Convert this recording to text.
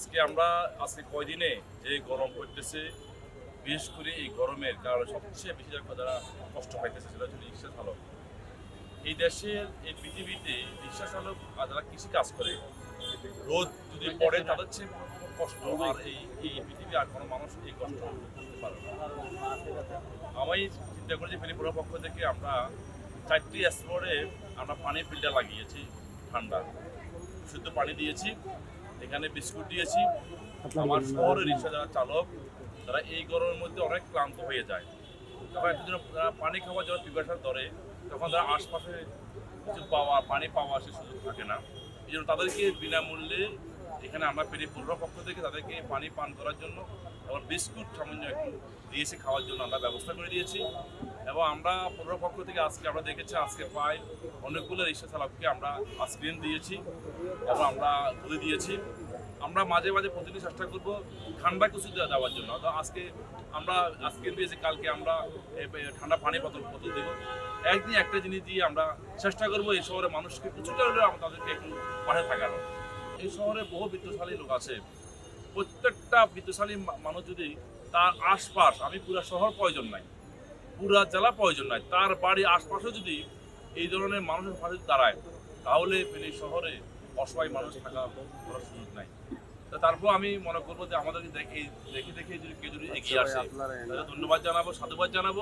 আজকে আমরা, আজকে কয়দিনে যে গরম পড়তেছে, বিশেষ করে এই গরমের কারণে সবচেয়ে বেশি যারা কষ্ট পাইতেছে সেটা হচ্ছে রিক্সা চালক এই দেশের, এই পৃথিবীতে রিক্সা চালক যারা কৃষি কাজ করে, রোদ যদি পড়ে তাদের চেয়ে কষ্ট। আর এই এই পৃথিবী আর কোনো মানুষ এই কষ্ট করতে পারে আমি চিন্তা করি যে ফেনীপুরের পক্ষ থেকে আমরা চারটি স্টোরে আমরা পানি ফিল্টার লাগিয়েছি ঠান্ডা। শুদ্ধ পানি দিয়েছি। এখানে বিস্কুট দিয়েছি। আমার শহরে রিক্সা যারা চালক, তারা এই গরমের মধ্যে অনেক ক্লান্ত হয়ে যায়। তখন তারা পানি খাওয়ার জন্য পিপাসা ধরে, তখন তারা আশপাশে কিছু পাওয়া, পানি পাওয়া সে সুযোগ থাকে না। এই জন্য তাদেরকে বিনামূল্যে এখানে আমরা পেরে পূর্ব পক্ষ থেকে তাদেরকে পানি পান করার জন্য এবং বিস্কুট সামান্য একটু দিয়েছি খাওয়ার জন্য আমরা ব্যবস্থা করে দিয়েছি। এবং আমরা পূর্ব পক্ষ থেকে আজকে আমরা দেখেছি, আজকে প্রায় অনেকগুলো রিক্সা চালককে আমরা আইসক্রিম দিয়েছি এবং আমরা তুলে দিয়েছি। আমরা মাঝে মাঝে প্রতিদিন চেষ্টা করব ঠান্ডা কিছু দেওয়ার জন্য। তো আজকে আমরা আজকে দিয়েছি, কালকে আমরা ঠান্ডা পানি বোতল বোতল দেবো। একদিন একটা জিনিস দিয়ে আমরা চেষ্টা করব এই শহরে মানুষকে কিছুটা হলেও আমরা তাদেরকে একটু পাশে থাকানো এই শহরে বহু বিত্তশালী লোক আছে। প্রত্যেকটা বিত্তশালী মানুষ যদি তার আশপাশ আমি পুরা শহর প্রয়োজন নাই পুরা জেলা প্রয়োজন নাই তার বাড়ির আশপাশে যদি এই ধরনের মানুষের পাশে দাঁড়ায় তাহলে এই শহরে অসহায় মানুষ থাকা করার সুযোগ নাই। তারপর আমি মনে করব যে আমাদেরকে দেখে দেখে দেখে যদি কেউ যদি এগিয়ে আসে তাহলে ধন্যবাদ জানাব সাধুবাদ জানাব।